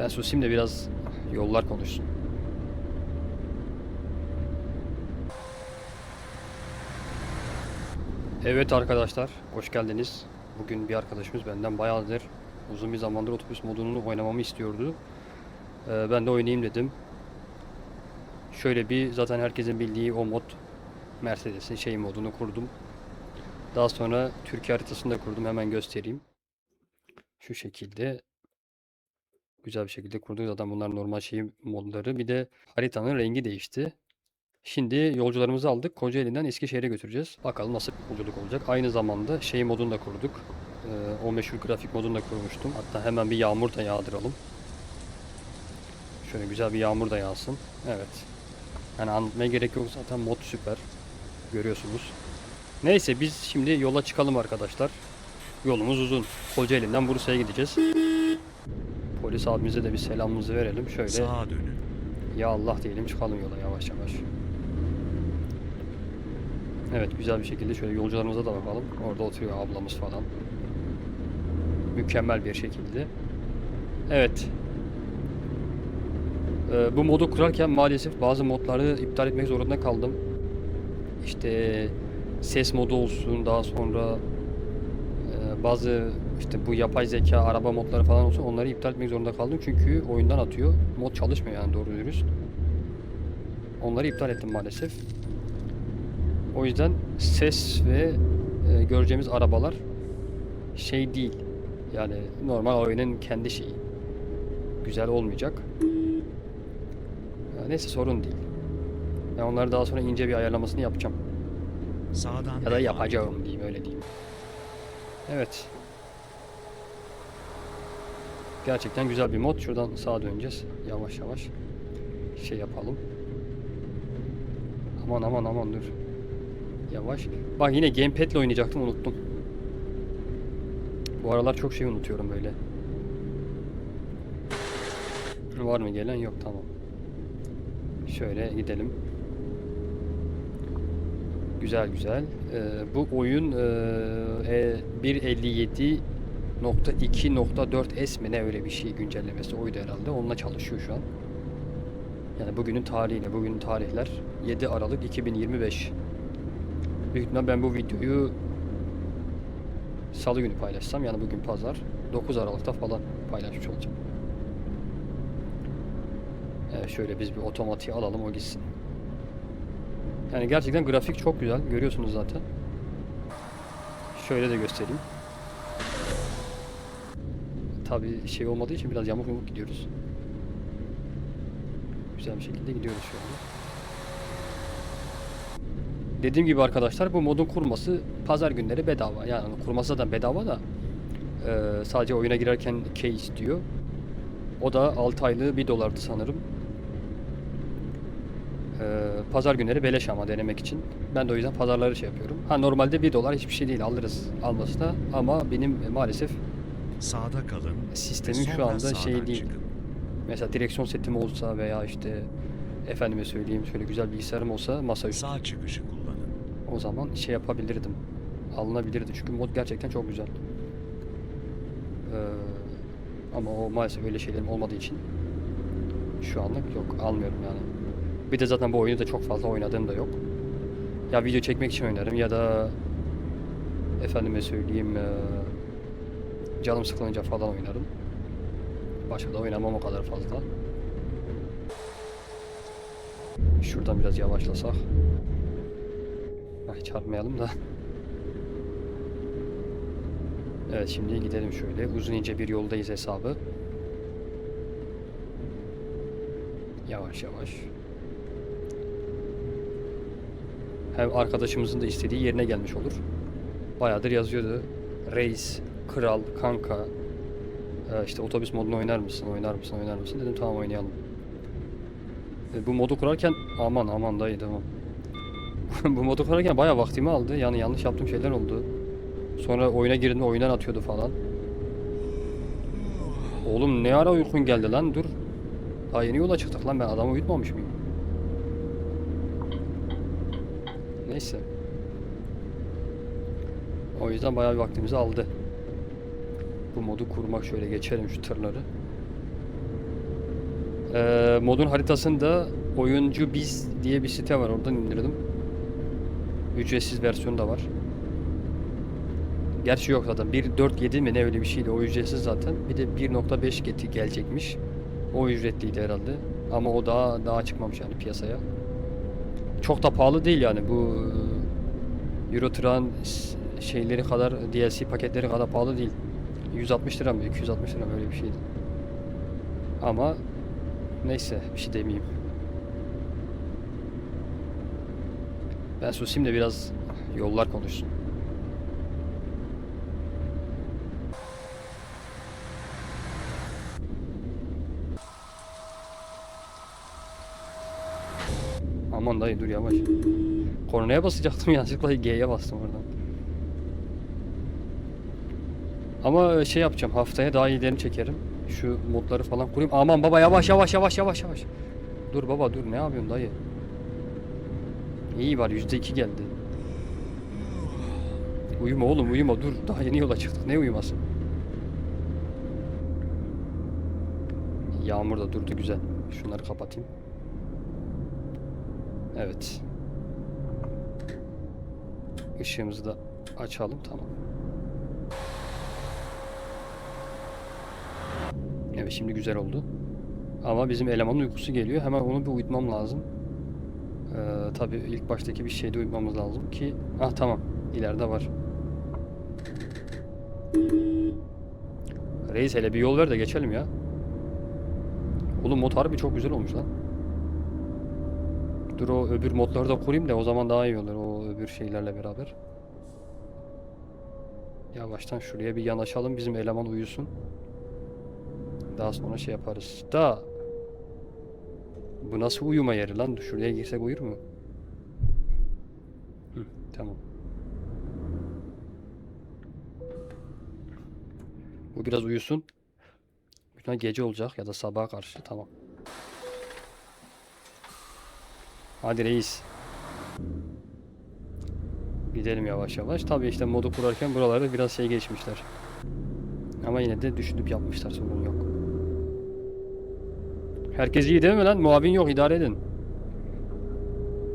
Ben susayım da biraz yollar konuşsun. Evet arkadaşlar, hoş geldiniz. Bugün bir arkadaşımız benden bayağıdır uzun bir zamandır otobüs modunu oynamamı istiyordu. Ee, ben de oynayayım dedim. Şöyle bir zaten herkesin bildiği o mod Mercedes'in şey modunu kurdum. Daha sonra Türkiye haritasını da kurdum. Hemen göstereyim. Şu şekilde güzel bir şekilde kurduk. Zaten bunlar normal şey modları. Bir de haritanın rengi değişti. Şimdi yolcularımızı aldık. Kocaeli'nden Eskişehir'e götüreceğiz. Bakalım nasıl bir yolculuk olacak. Aynı zamanda şey modunu da kurduk. Ee, o meşhur grafik modunu da kurmuştum. Hatta hemen bir yağmur da yağdıralım. Şöyle güzel bir yağmur da yağsın. Evet. Yani anlatmaya gerek yok zaten mod süper. Görüyorsunuz. Neyse biz şimdi yola çıkalım arkadaşlar. Yolumuz uzun. Kocaeli'nden Bursa'ya gideceğiz. Polis abimize de bir selamımızı verelim. Şöyle Sağa dönün. ya Allah diyelim çıkalım yola yavaş yavaş. Evet güzel bir şekilde şöyle yolcularımıza da bakalım. Orada oturuyor ablamız falan. Mükemmel bir şekilde. Evet. Ee, bu modu kurarken maalesef bazı modları iptal etmek zorunda kaldım. İşte ses modu olsun daha sonra e, bazı işte bu yapay zeka araba modları falan olsun onları iptal etmek zorunda kaldım çünkü oyundan atıyor. Mod çalışmıyor yani doğru dürüst. Onları iptal ettim maalesef. O yüzden ses ve e, göreceğimiz arabalar şey değil. Yani normal oyunun kendi şeyi. Güzel olmayacak. Ya neyse sorun değil. Ben onları daha sonra ince bir ayarlamasını yapacağım. Sağdan Ya da yapacağım diyeyim öyle diyeyim. Evet. Gerçekten güzel bir mod. Şuradan sağa döneceğiz. Yavaş yavaş. Şey yapalım. Aman aman aman dur. Yavaş. Bak yine gamepad ile oynayacaktım unuttum. Bu aralar çok şey unutuyorum böyle. Var mı gelen? Yok tamam. Şöyle gidelim. Güzel güzel. Ee, bu oyun e, e, 1.57.2.4S mi ne öyle bir şey güncellemesi oydu herhalde. Onunla çalışıyor şu an. Yani bugünün tarihiyle, bugünün tarihler 7 Aralık 2025. Büyük ihtimal ben bu videoyu Salı günü paylaşsam yani bugün pazar 9 Aralık'ta falan paylaşmış olacağım. Evet şöyle biz bir otomatiğe alalım o gitsin. Yani gerçekten grafik çok güzel. Görüyorsunuz zaten. Şöyle de göstereyim. Tabii şey olmadığı için biraz yamuk yumuk gidiyoruz. Güzel bir şekilde gidiyoruz şu anda. Dediğim gibi arkadaşlar bu modun kurması pazar günleri bedava. Yani kurması zaten bedava da eee, sadece oyuna girerken key istiyor. O da 6 aylığı 1 dolardı sanırım. Ee, pazar günleri beleş ama denemek için. Ben de o yüzden pazarları şey yapıyorum. Ha normalde 1 dolar hiçbir şey değil alırız alması da ama benim maalesef Sağda kalın. Sistemim ve şu anda şey değil. çıkın. mesela direksiyon setim olsa veya işte efendime söyleyeyim şöyle güzel bilgisayarım olsa masaüstü Sağ çıkışı kullanın. o zaman şey yapabilirdim. Alınabilirdi çünkü mod gerçekten çok güzel. Ee, ama o maalesef öyle şeylerim olmadığı için şu anlık yok almıyorum yani. Bir de zaten bu oyunu da çok fazla oynadığım da yok. Ya video çekmek için oynarım ya da efendime söyleyeyim eee, canım sıkılınca falan oynarım. Başka da oynamam o kadar fazla. Şuradan biraz yavaşlasak. Ay çarpmayalım da. Evet şimdi gidelim şöyle. Uzun ince bir yoldayız hesabı. Yavaş yavaş. Hem arkadaşımızın da istediği yerine gelmiş olur. Bayağıdır yazıyordu. Reis, kral, kanka. e, işte otobüs modunu oynar mısın, oynar mısın, oynar mısın? Dedim tamam oynayalım. E, bu modu kurarken aman aman dayı tamam. bu modu kurarken bayağı vaktimi aldı. Yani yanlış yaptığım şeyler oldu. Sonra oyuna girdim oyundan atıyordu falan. Oğlum ne ara uykun geldi lan dur. Daha yeni yola çıktık lan ben adamı uyutmamış mıyım? Neyse. O yüzden bayağı bir vaktimizi aldı. Bu modu kurmak şöyle geçelim şu tırları. Ee, modun haritasında oyuncu biz diye bir site var oradan indirdim. Ücretsiz versiyonu da var. Gerçi yok zaten 1.4.7 mi ne öyle bir şeydi o ücretsiz zaten. Bir de 1.5 geti gelecekmiş. O ücretliydi herhalde. Ama o daha daha çıkmamış yani piyasaya. Çok da pahalı değil yani bu e, Euro şeyleri kadar DLC paketleri kadar pahalı değil. 160 lira mı 260 lira mı öyle bir şeydi. Ama neyse bir şey demeyeyim. Ben susayım da biraz yollar konuşsun. Aman dayı dur yavaş. Kornaya basacaktım yanlışlıkla G'ye bastım oradan. Ama şey yapacağım haftaya daha iyilerini çekerim. Şu modları falan kurayım. Aman baba yavaş yavaş yavaş yavaş yavaş. Dur baba dur ne yapıyorsun dayı? İyi var %2 geldi. Uyuma oğlum uyuma dur daha yeni yola çıktık ne uyuması? Yağmur da durdu güzel. Şunları kapatayım. Evet. Işığımızı da açalım tamam. Şimdi güzel oldu. Ama bizim elemanın uykusu geliyor. Hemen onu bir uyutmam lazım. Ee, tabii ilk baştaki bir şeyde uyutmamız lazım ki... Ah tamam. ileride var. Reis hele bir yol ver de geçelim ya. Oğlum mod harbi çok güzel olmuş lan. Dur o öbür modları da kurayım da o zaman daha iyi olur o öbür şeylerle beraber. Yavaştan şuraya bir yanaşalım bizim eleman uyusun. Daha sonra şey yaparız. Da bu nasıl uyuma yeri lan? Şuraya girsek uyur mu? Hı, tamam. Bu biraz uyusun. Bütün gece olacak ya da sabaha karşı tamam. Hadi reis. Gidelim yavaş yavaş. Tabii işte modu kurarken buraları biraz şey geçmişler. Ama yine de düşünüp yapmışlar sorun yok. Herkes iyi değil mi lan? Muavin yok idare edin.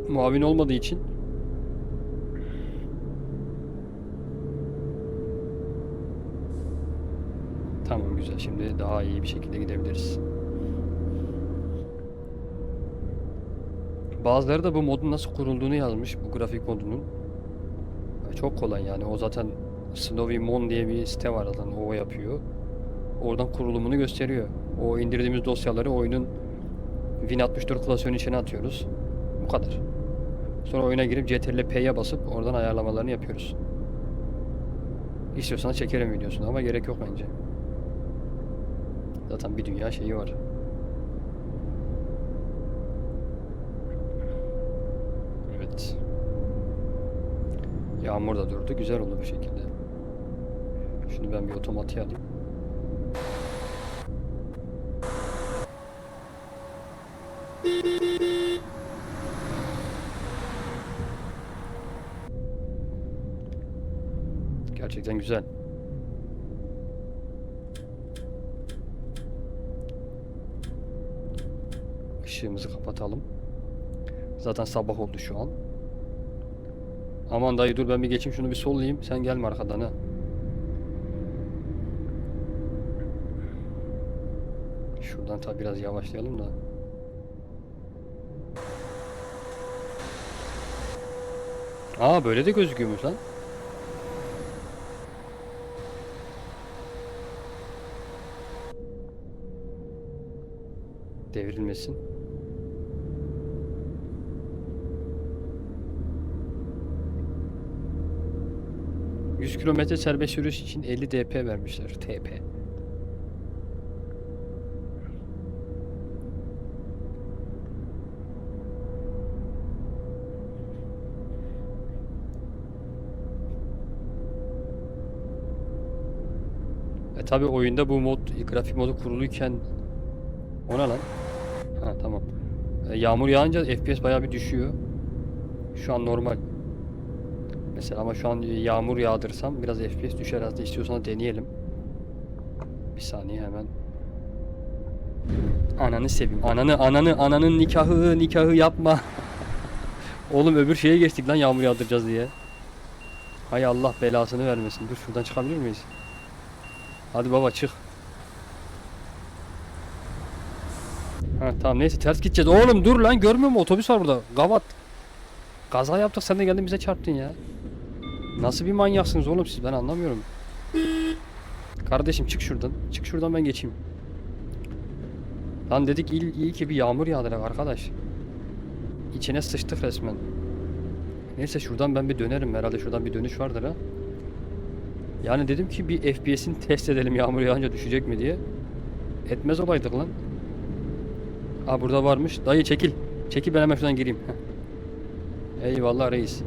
Muavin olmadığı için. Tamam güzel. Şimdi daha iyi bir şekilde gidebiliriz. Bazıları da bu modun nasıl kurulduğunu yazmış. Bu grafik modunun. Çok kolay yani. O zaten Snowy Mon diye bir site var zaten. O yapıyor. Oradan kurulumunu gösteriyor. O indirdiğimiz dosyaları oyunun Win64 klasörünün içine atıyoruz. Bu kadar. Sonra oyuna girip CTRL P'ye basıp oradan ayarlamalarını yapıyoruz. İstiyorsanız çekerim videosunu ama gerek yok bence. Zaten bir dünya şeyi var. Evet. Yağmur da durdu. Güzel oldu bu şekilde. Şunu ben bir otomatiğe alayım. Gerçekten güzel. Işığımızı kapatalım. Zaten sabah oldu şu an. Aman dayı dur ben bir geçeyim şunu bir sollayayım. Sen gelme arkadan ha. Şuradan tabi biraz yavaşlayalım da. Aa böyle de gözüküyormuş lan. Devrilmesin. ...100 kilometre serbest sürüş için 50 dp vermişler. TP. E tabi oyunda bu mod, grafik modu kuruluyken... O ne lan? Ha tamam. E, yağmur yağınca FPS bayağı bir düşüyor. Şu an normal. Mesela ama şu an yağmur yağdırsam biraz FPS düşer aslında istiyorsan deneyelim. Bir saniye hemen. Ananı seveyim. Ananı ananı ananın nikahı nikahı yapma. Oğlum öbür şeye geçtik lan yağmur yağdıracağız diye. Hay Allah belasını vermesin. Dur şuradan çıkabilir miyiz? Hadi baba çık. Ha tamam neyse ters gideceğiz. Oğlum dur lan görmüyor musun? Otobüs var burada. Gavat. Kaza yaptık sen de geldin bize çarptın ya. Nasıl bir manyaksınız oğlum siz ben anlamıyorum. Kardeşim çık şuradan. Çık şuradan ben geçeyim. Lan dedik iyi, iyi ki bir yağmur yağdı arkadaş. İçine sıçtık resmen. Neyse şuradan ben bir dönerim herhalde şuradan bir dönüş vardır ha. Yani dedim ki bir FPS'ini test edelim yağmur yağınca düşecek mi diye. Etmez olaydık lan. Aa burada varmış. Dayı çekil. Çekil ben hemen şuradan gireyim. Heh. Eyvallah reis.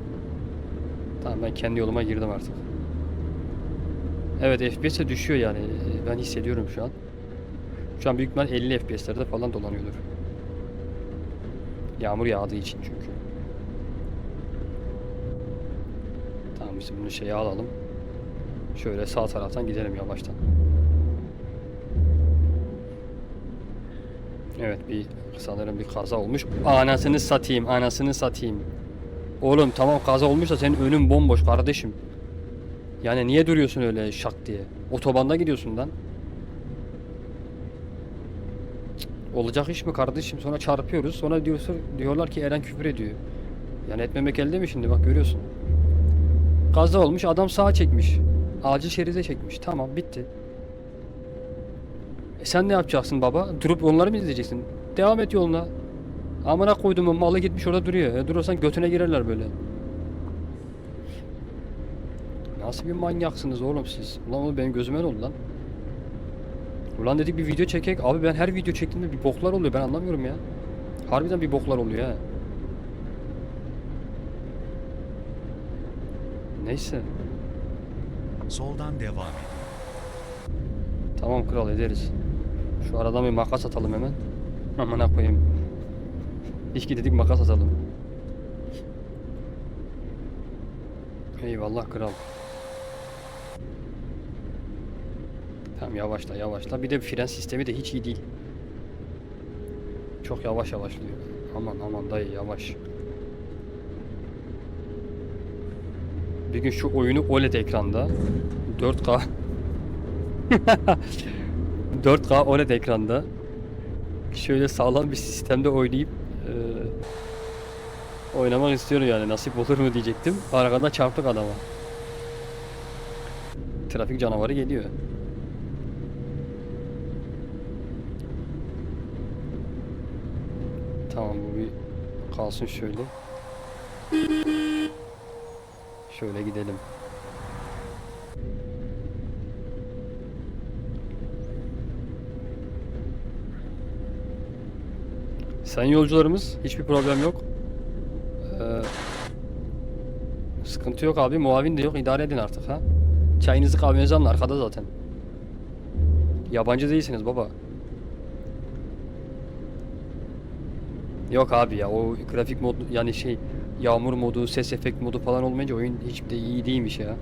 Tamam ben kendi yoluma girdim artık. Evet FPS de düşüyor yani. Ben hissediyorum şu an. Şu an büyük ihtimal 50 FPS'lerde falan dolanıyordur. Yağmur yağdığı için çünkü. Tamam biz bunu şeye alalım. Şöyle sağ taraftan gidelim yavaştan. Evet bir sanırım bir kaza olmuş. Anasını satayım, anasını satayım. Oğlum tamam kaza olmuş da senin önün bomboş kardeşim. Yani niye duruyorsun öyle şak diye? Otobanda gidiyorsun lan. Olacak iş mi kardeşim? Sonra çarpıyoruz. Sonra diyorsun, diyorlar ki Eren küfür ediyor. Yani etmemek elde mi şimdi? Bak görüyorsun. Kaza olmuş adam sağa çekmiş. Acil şeride çekmiş. Tamam bitti. Sen ne yapacaksın baba? Durup onları mı izleyeceksin? Devam et yoluna. Amına koyduğumun malı gitmiş orada duruyor. E durursan götüne girerler böyle. Nasıl bir manyaksınız oğlum siz? Ulan oğlum benim gözüme ne oldu lan? Ulan dedik bir video çekek. Abi ben her video çektiğimde bir boklar oluyor. Ben anlamıyorum ya. Harbiden bir boklar oluyor ha. Neyse. Soldan devam edin. Tamam kral ederiz. Şu aradan bir makas atalım hemen. Amına koyayım. İşki dedik makas atalım. Eyvallah kral. Tamam yavaşla yavaşla. Bir de fren sistemi de hiç iyi değil. Çok yavaş yavaşlıyor. Aman aman dayı yavaş. Bir gün şu oyunu OLED ekranda 4K 4K OLED ekranda şöyle sağlam bir sistemde oynayıp eee, oynamak istiyorum yani nasip olur mu diyecektim. Arkadan çarptık adama. Trafik canavarı geliyor. Tamam bu bir kalsın şöyle. Şöyle gidelim. Sayın yolcularımız hiçbir problem yok. Ee, sıkıntı yok abi. Muavin de yok. idare edin artık ha. Çayınızı kahvenizi alın arkada zaten. Yabancı değilsiniz baba. Yok abi ya o grafik mod yani şey yağmur modu, ses efekt modu falan olmayınca oyun hiç de iyi değilmiş ya.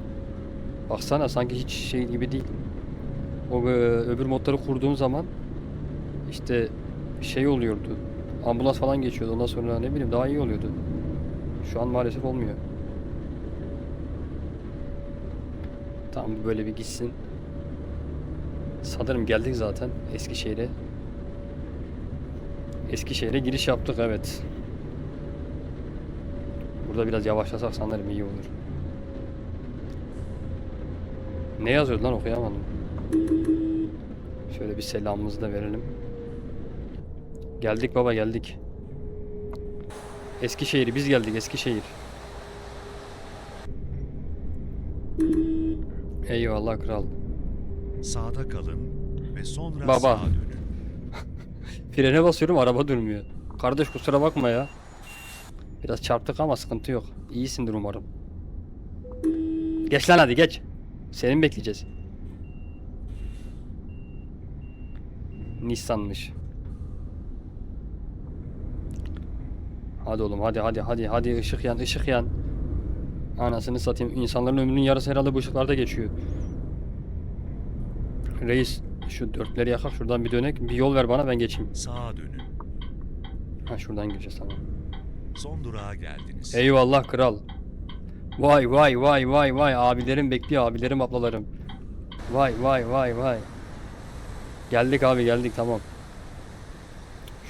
Baksana sanki hiç şey gibi değil. O e, öbür modları kurduğun zaman işte şey oluyordu. Ambulans falan geçiyordu. Ondan sonra ne bileyim daha iyi oluyordu. Şu an maalesef olmuyor. Tamam böyle bir gitsin. Sanırım geldik zaten Eskişehir'e. Eskişehir'e giriş yaptık evet. Burada biraz yavaşlasak sanırım iyi olur. Ne yazıyordu lan okuyamadım. Şöyle bir selamımızı da verelim. Geldik baba geldik. Eskişehir biz geldik Eskişehir. Eyvallah kral. Sağda kalın ve sonra Baba. sağa dönün. Frene basıyorum araba durmuyor. Kardeş kusura bakma ya. Biraz çarptık ama sıkıntı yok. İyisindir umarım. Geç lan hadi geç. Seni bekleyeceğiz? Nissan'mış. Hadi oğlum hadi hadi hadi hadi ışık yan ışık yan. Anasını satayım. İnsanların ömrünün yarısı herhalde bu ışıklarda geçiyor. Reis Şu dörtleri yakak şuradan bir dönek. Bir yol ver bana ben geçeyim. Sağa dönün. Ha şuradan gireceğiz tamam. Son durağa geldiniz. Eyvallah kral. Vay vay vay vay vay abilerim bekliyor abilerim ablalarım. Vay vay vay vay. Geldik abi geldik tamam.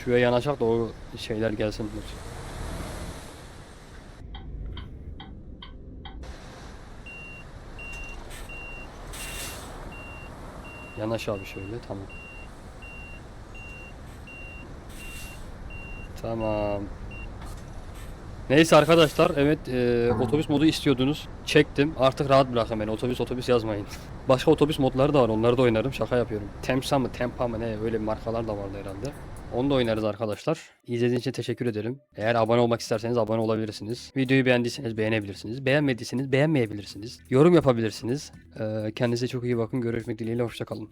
Şuraya yanaşak da o şeyler gelsin. Yanaş abi şöyle tamam. Tamam. Neyse arkadaşlar evet e, otobüs modu istiyordunuz. Çektim. Artık rahat bırakın beni. Otobüs otobüs yazmayın. Başka otobüs modları da var. Onları da oynarım. Şaka yapıyorum. Temsa mı Tempa mı ne öyle markalar da vardı herhalde. Onu da oynarız arkadaşlar. İzlediğiniz için teşekkür ederim. Eğer abone olmak isterseniz abone olabilirsiniz. Videoyu beğendiyseniz beğenebilirsiniz. Beğenmediyseniz beğenmeyebilirsiniz. Yorum yapabilirsiniz. Ee, kendinize çok iyi bakın. Görüşmek dileğiyle. Hoşçakalın.